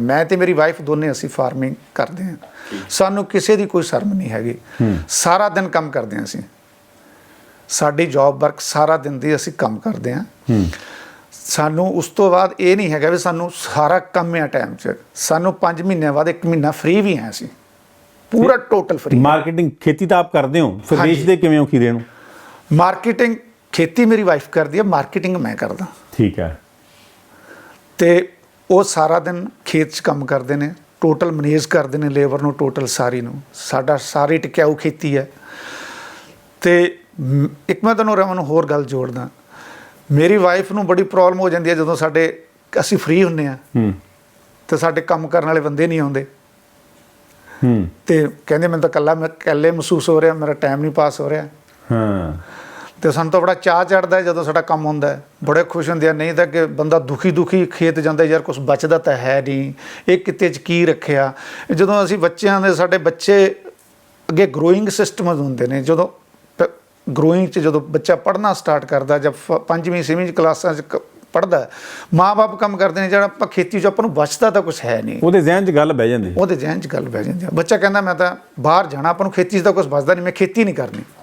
ਮੈਂ ਤੇ ਮੇਰੀ ਵਾਈਫ ਦੋਨੇ ਅਸੀਂ ਫਾਰਮਿੰਗ ਕਰਦੇ ਹਾਂ। ਸਾਨੂੰ ਕਿਸੇ ਦੀ ਕੋਈ ਸ਼ਰਮ ਨਹੀਂ ਹੈਗੀ। ਸਾਰਾ ਦਿਨ ਕੰਮ ਕਰਦੇ ਹਾਂ ਅਸੀਂ। ਸਾਡੀ ਜੌਬ ਵਰਕ ਸਾਰਾ ਦਿਨ ਦੀ ਅਸੀਂ ਕੰਮ ਕਰਦੇ ਹਾਂ। ਸਾਨੂੰ ਉਸ ਤੋਂ ਬਾਅਦ ਇਹ ਨਹੀਂ ਹੈਗਾ ਵੀ ਸਾਨੂੰ ਸਾਰਾ ਕੰਮ ਆ ਟਾਈਮ 'ਚ। ਸਾਨੂੰ 5 ਮਹੀਨਿਆਂ ਬਾਅਦ 1 ਮਹੀਨਾ ਫ੍ਰੀ ਵੀ ਹੈ ਅਸੀਂ। ਪੂਰਾ ਟੋਟਲ ਫ੍ਰੀ ਮਾਰਕੀਟਿੰਗ ਖੇਤੀ ਤਾਂ ਆਪ ਕਰਦੇ ਹੋ। ਫਿਰ। ਵੇਚਦੇ ਕਿਵੇਂ ਹੋ ਖੀਰੇ ਨੂੰ? ਮਾਰਕੀਟਿੰਗ ਖੇਤੀ ਮੇਰੀ ਵਾਈਫ ਕਰਦੀ ਹੈ ਮਾਰਕੀਟਿੰਗ ਮੈਂ ਕਰਦਾ। ਠੀਕ ਹੈ। ਤੇ ਉਹ ਸਾਰਾ ਦਿਨ ਖੇਤ 'ਚ ਕੰਮ ਕਰਦੇ ਨੇ ਟੋਟਲ ਮੈਨੇਜ ਕਰਦੇ ਨੇ ਲੇਬਰ ਨੂੰ ਟੋਟਲ ਸਾਰੀ ਨੂੰ। ਸਾਡਾ ਸਾਰੀ ਟਿਕਾਊ ਖੇਤੀ ਹੈ। ਤੇ ਇੱਕ ਮੈਂ ਤੁਹਾਨੂੰ ਰਮਨ ਹੋਰ ਗੱਲ ਜੋੜਦਾ। ਮੇਰੀ ਵਾਈਫ ਨੂੰ ਬੜੀ ਪ੍ਰੋਬਲਮ ਹੋ ਜਾਂਦੀ ਹੈ ਜਦੋਂ ਸਾਡੇ ਅਸੀਂ ਫ੍ਰੀ ਹੁੰਨੇ ਆ ਹੂੰ। ਤੇ ਸਾਡੇ ਕੰਮ ਕਰਨ ਵਾਲੇ ਬੰਦੇ ਨਹੀਂ ਆਉਂਦੇ। ਹੂੰ। ਤੇ ਕਹਿੰਦੇ ਮੈਨੂੰ ਤਾਂ ਇਕੱਲਾ ਮੈਂ ਇਕੱਲੇ ਮਹਿਸੂਸ ਹੋ ਰਿਹਾ ਮੇਰਾ ਟਾਈਮ ਨਹੀਂ ਪਾਸ ਹੋ ਰਿਹਾ। ਹਾਂ। ਤੇ ਸਾਨੂੰ ਤਾਂ ਬੜਾ ਚਾਹ ਚੜਦਾ ਜਦੋਂ ਸਾਡਾ ਕੰਮ ਹੁੰਦਾ ਹੈ। ਬੜੇ ਖੁਸ਼ ਹੁੰਦੇ ਆ। ਨਹੀਂ ਤਾਂ ਕਿ ਬੰਦਾ ਦੁਖੀ ਦੁਖੀ ਖੇਤ ਜਾਂਦਾ ਯਾਰ ਕੁਝ ਬਚਦਾ ਤਾਂ ਹੈ ਨਹੀਂ। ਇਹ ਕਿਤੇ ਚ ਕੀ ਰੱਖਿਆ? ਜਦੋਂ ਅਸੀਂ ਬੱਚਿਆਂ ਦੇ ਸਾਡੇ ਬੱਚੇ ਅੱਗੇ ਗਰੋਇੰਗ ਸਿਸਟਮ ਹੁੰਦੇ ਨੇ ਜਦੋਂ ਗਰੋਇੰਗ ਚ ਜਦੋਂ ਬੱਚਾ ਪੜ੍ਹਨਾ ਸਟਾਰਟ ਕਰਦਾ ਜਦ ਫ- ਪੰਜਵੀਂ ਛੇਵੀਂ ਚ ਕਲਾਸਾਂ ਚ ਪੜ੍ਹਦਾ ਮਾਪੇ ਕੰਮ ਕਰਦੇ ਨੇ ਜਿਹੜਾ ਆਪਾਂ ਖੇਤੀ ਚ ਆਪਾਂ ਨੂੰ ਬਚਦਾ ਤਾਂ ਕੁਝ ਹੈ ਨਹੀਂ। ਉਹਦੇ ਜ਼ਿਹਨ 'ਚ ਗੱਲ ਬਹਿ ਜਾਂਦੀ। ਉਹਦੇ ਜ਼ਿਹਨ 'ਚ ਗੱਲ ਬਹਿ ਜਾਂਦੀ ਬੱਚਾ ਕਹਿੰਦਾ ਮੈਂ ਤਾਂ ਬਾਹਰ ਜਾਣਾ ਆਪਾਂ ਨੂੰ ਖੇਤੀ 'ਚ ਤਾਂ ਕੁਝ ਬਚਦਾ ਨਹੀਂ ਮੈਂ ਖੇਤੀ ਨਹੀਂ ਕਰਨੀ।